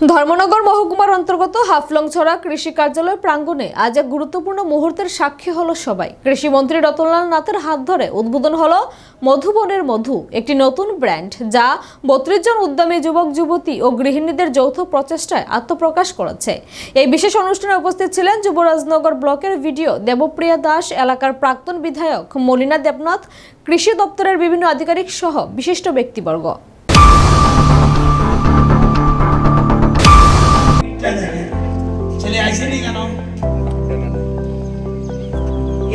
ধর্মনগর মহকুমার অন্তর্গত হাফলংছড়া কৃষি কার্যালয় প্রাঙ্গণে আজ এক গুরুত্বপূর্ণ মুহূর্তের সাক্ষী হলো সবাই। কৃষিমন্ত্রী রতনলাল নাথের হাত ধরে উদ্বোধন হলো মধুবনের মধু, একটি নতুন ব্র্যান্ড যা বত্রিশ জন উদ্যমী যুবক, যুবতী ও গৃহিণীদের যৌথ প্রচেষ্টায় আত্মপ্রকাশ করেছে। এই বিশেষ অনুষ্ঠানে উপস্থিত ছিলেন যুবরাজনগর ব্লকের ভিডিও দেবপ্রিয়া দাস, এলাকার প্রাক্তন বিধায়ক মলিনা দেবনাথ, কৃষি দপ্তরের বিভিন্ন আধিকারিক সহ বিশিষ্ট ব্যক্তিবর্গ। ছেলে আইসেনি কেন?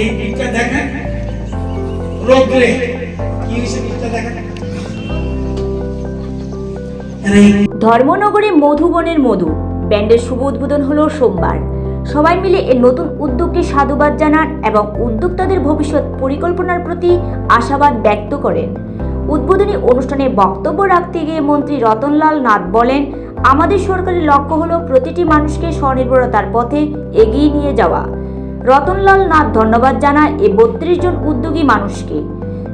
এই দেখেন? কি হয়েছে দেখেন? ধর্মনগরে মধুবনের মধু। ব্যান্ডের শুভ উদ্বোধন হলো সোমবার। সবাই মিলে এর নতুন উদ্যোগকে সাধুবাদ জানান এবং উদ্যোক্তাদের ভবিষ্যৎ পরিকল্পনার প্রতি আশাবাদ ব্যক্ত করেন। উদ্বোধনী অনুষ্ঠানে বক্তব্য রাখতে গিয়ে মন্ত্রী রতনলাল নাথ বলেন আমাদের সরকারের লক্ষ্য হলো প্রতিটি মানুষকে স্বনির্ভরতার পথে এগিয়ে নিয়ে যাওয়া। রতনলাল নাথ ধন্যবাদ জানায় এ বত্রিশ জন উদ্যোগী মানুষকে,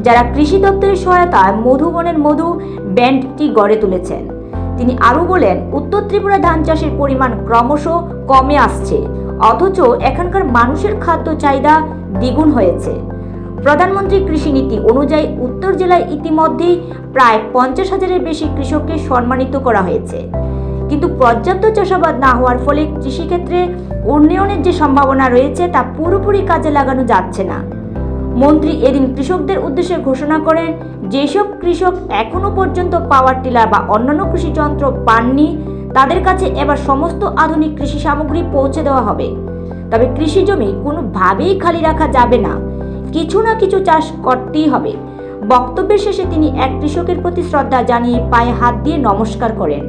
যারা কৃষি দপ্তরের সহায়তায় মধুবনের মধু ব্যান্ডটি গড়ে তুলেছেন। তিনি আরও বলেন, উত্তর ত্রিপুরা ধান চাষের পরিমাণ ক্রমশ কমে আসছে, অথচ এখানকার মানুষের খাদ্য চাহিদা দ্বিগুণ হয়েছে। প্রধানমন্ত্রী কৃষি নীতি অনুযায়ী উত্তর জেলায় ইতিমধ্যেই প্রায় পঞ্চাশ হাজারের বেশি কৃষককে সম্মানিত করা হয়েছে। কিন্তু পর্যাপ্ত চাষাবাদ না হওয়ার ফলে কৃষিক্ষেত্রে উন্নয়নের যে সম্ভাবনা রয়েছে, তা পুরোপুরি কাজে লাগানো যাচ্ছে না। মন্ত্রী এদিন কৃষকদের উদ্দেশ্যে ঘোষণা করেন, যেসব কৃষক এখনও পর্যন্ত পাওয়ার টিলার বা অন্যান্য কৃষি যন্ত্র পাননি, তাদের কাছে এবার সমস্ত আধুনিক কৃষি সামগ্রী পৌঁছে দেওয়া হবে। তবে কৃষি জমি কোনোভাবেই খালি রাখা যাবে না। কিছু না কিছু চাষ করতেই হবে। বক্তব্যের শেষে তিনি এক কৃষকের প্রতি শ্রদ্ধা জানিয়ে পায়ে হাত দিয়ে নমস্কার করেন।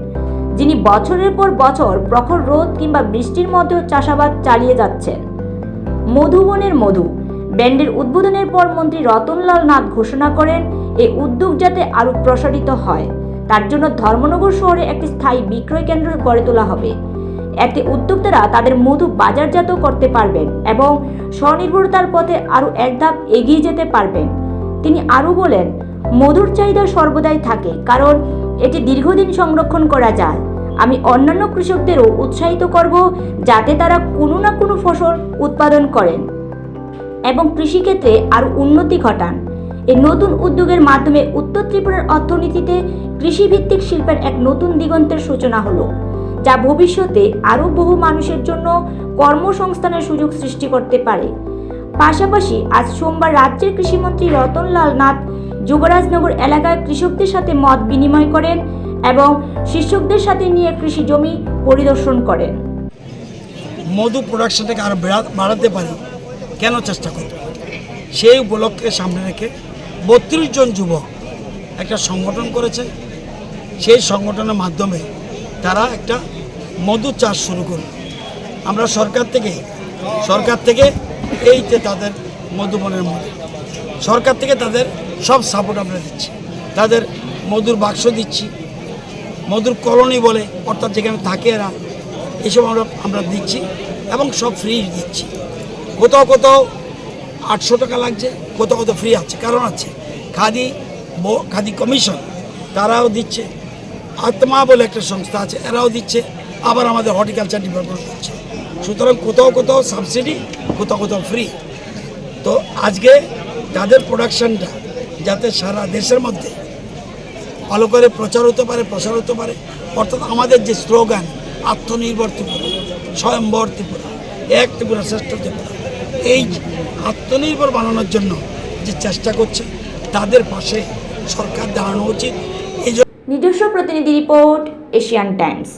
যিনি বছরের পর বছর প্রখর রোদ কিংবা বৃষ্টির মধ্যেও চাষাবাদ চালিয়ে যাচ্ছেন। মধুবনের মধু, ব্যান্ডের উদ্বোধনের পর মন্ত্রী রতনলাল নাথ ঘোষণা করেন এই উদ্যোগ যাতে আরও প্রসারিত হয়, তার জন্য ধর্মনগর শহরে একটি স্থায়ী বিক্রয় কেন্দ্র গড়ে তোলা হবে। এতে উদ্যোক্তারা তাদের মধু বাজারজাত করতে পারবেন এবং স্বনির্ভরতার পথে আরও এক ধাপ এগিয়ে যেতে পারবেন। তিনি আরও বলেন, মধুর চাহিদা সর্বদাই থাকে, কারণ এটি দীর্ঘদিন সংরক্ষণ করা যায়। আমি অন্যান্য কৃষকদেরও উৎসাহিত করব যাতে তারা কোনো না কোনো ফসল উৎপাদন করেন এবং কৃষিক্ষেত্রে আরও উন্নতি ঘটান। এই নতুন উদ্যোগের মাধ্যমে উত্তর ত্রিপুরার অর্থনীতিতে কৃষিভিত্তিক শিল্পের এক নতুন দিগন্তের সূচনা হলো, যা ভবিষ্যতে আরও বহু মানুষের জন্য কর্মসংস্থানের সুযোগ সৃষ্টি করতে পারে। পাশাপাশি আজ সোমবার রাজ্যের কৃষিমন্ত্রী রতনলাল নাথ যুবরাজনগর এলাকায় কৃষকদের সাথে মত বিনিময় করেন এবং শিক্ষকদের সাথে নিয়ে কৃষি জমি পরিদর্শন করেন। মধু প্রোডাকশনটাকে আরও বাড়াতে পারি, কেন চেষ্টা করব সেই উপলক্ষে সামনে রেখে বত্রিশ জন যুবক একটা সংগঠন করেছে। সেই সংগঠনের মাধ্যমে তারা একটা মধু চাষ শুরু করল আমরা সরকার থেকে সরকার থেকে এই যে তাদের মধুবনের মধু সরকার থেকে তাদের সব সাপোর্ট আমরা দিচ্ছি। তাদের মধুর বাক্স দিচ্ছি, মধুর কলোনি বলে, অর্থাৎ যেখানে থাকে এরা, এসব আমরা আমরা দিচ্ছি এবং সব ফ্রি দিচ্ছি। কোথাও কোথাও আটশো টাকা লাগছে, কোথাও কোথাও ফ্রি আছে। কারণ আছে, খাদি খাদি কমিশন তারাও দিচ্ছে। আত্মা বলে একটা সংস্থা আছে, এরাও দিচ্ছে। আবার আমাদের হর্টিকালচার ডিপার্টমেন্ট দিচ্ছে সুতরাং কোথাও কোথাও সাবসিডি কোথাও কোথাও ফ্রি তো আজকে তাদের প্রোডাকশানটা যাতে সারা দেশের মধ্যে ভালো করে প্রচার হতে পারে, প্রসার হতে পারে, অর্থাৎ আমাদের যে স্লোগান আত্মনির্ভর ত্রিপুরা স্বয়ম্বর ত্রিপুরা, এক ত্রিপুরা শ্রেষ্ঠ ত্রিপুরা, এই আত্মনির্ভর বানানোর জন্য যে চেষ্টা করছে, তাদের পাশে সরকার দাঁড়ানো উচিত। এই নিজস্ব প্রতিনিধি রিপোর্ট, এশিয়ান টাইমস।